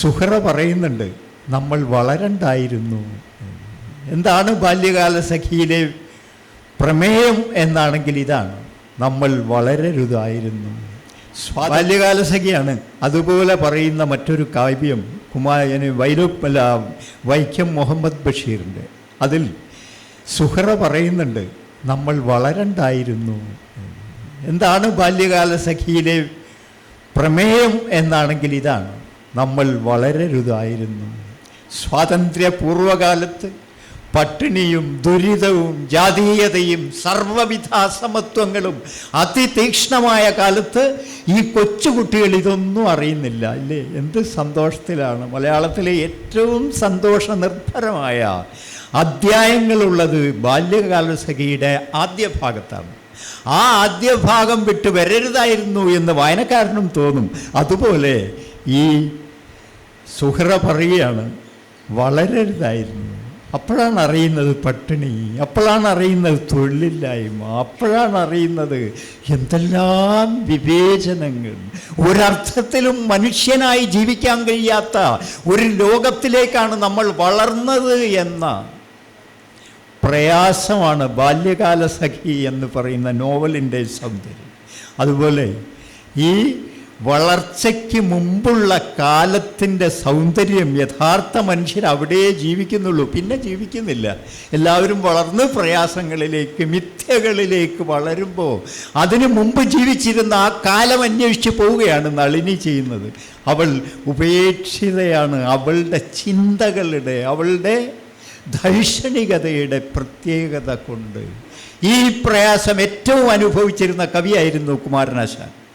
സുഹറ പറയുന്നുണ്ട് നമ്മൾ വളരണ്ടായിരുന്നു. എന്താണ് ബാല്യകാല സഖിയിലെ പ്രമേയം എന്നാണെങ്കിൽ ഇതാണ് നമ്മൾ വളരരുതായിരുന്നു. ബാല്യകാല സഖിയാണ്. അതുപോലെ പറയുന്ന മറ്റൊരു കാവ്യം കുമാരന് വൈരപ്പല വൈക്കം മുഹമ്മദ് ബഷീറിന്റെ. അതിൽ സുഹറ പറയുന്നുണ്ട് നമ്മൾ വളരണ്ടായിരുന്നു. എന്താണ് ബാല്യകാല സഖിയിലെ പ്രമേയം എന്നാണെങ്കിൽ ഇതാണ് നമ്മൾ വളരരുതായിരുന്നു. സ്വാതന്ത്ര്യ പൂർവകാലത്ത് പട്ടിണിയും ദുരിതവും ജാതീയതയും സർവവിധ അസമത്വങ്ങളും അതിതീക്ഷ്ണമായ കാലത്ത് ഈ കൊച്ചുകുട്ടികൾ ഇതൊന്നും അറിയുന്നില്ല അല്ലേ? എന്ത് സന്തോഷത്തിലാണ്. മലയാളത്തിലെ ഏറ്റവും സന്തോഷ നിർഭരമായ അധ്യായങ്ങളുള്ളത് ബാല്യകാല സഖിയുടെ ആദ്യ ഭാഗത്താണ്. ആ ആദ്യ ഭാഗം വിട്ട് വരരുതായിരുന്നു എന്ന് വായനക്കാരനും തോന്നും. അതുപോലെ ഈ സുഹറ പറയുകയാണ് വളരരുതായിരുന്നു അപ്പോഴാണ് അറിയുന്നത് പട്ടിണി അപ്പോഴാണ് അറിയുന്നത് തൊഴിലില്ലായ്മ അപ്പോഴാണ് അറിയുന്നത് എന്തെല്ലാം വിവേചനങ്ങൾ. ഒരർത്ഥത്തിലും മനുഷ്യനായി ജീവിക്കാൻ കഴിയാത്ത ഒരു ലോകത്തിലേക്കാണ് നമ്മൾ വളർന്നത് എന്ന പ്രയാസമാണ് ബാല്യകാല സഖി എന്ന് പറയുന്ന നോവലിന്റെ സൗന്ദര്യം. അതുപോലെ ഈ വളർച്ചയ്ക്ക് മുമ്പുള്ള കാലത്തിന്റെ സൗന്ദര്യം യഥാർത്ഥ മനുഷ്യർ അവിടെ ജീവിക്കുന്നുള്ളൂ. പിന്നെ ജീവിക്കുന്നില്ല. എല്ലാവരും വളർന്ന് പ്രയാസങ്ങളിലേക്ക് മിഥ്യകളിലേക്ക് വളരുമ്പോൾ അതിനു മുമ്പ് ജീവിച്ചിരുന്ന ആ കാലം അന്വേഷിച്ച് പോവുകയാണ് നളിനി ചെയ്യുന്നത്. അവൾ ഉപേക്ഷിതയാണ്. അവളുടെ ചിന്തകളുടെ അവളുടെ ധൈഷണികതയുടെ പ്രത്യേകത കൊണ്ട് ഈ പ്രയാസം ഏറ്റവും അനുഭവിച്ചിരുന്ന കവിയായിരുന്നു കുമാരനാശാൻ.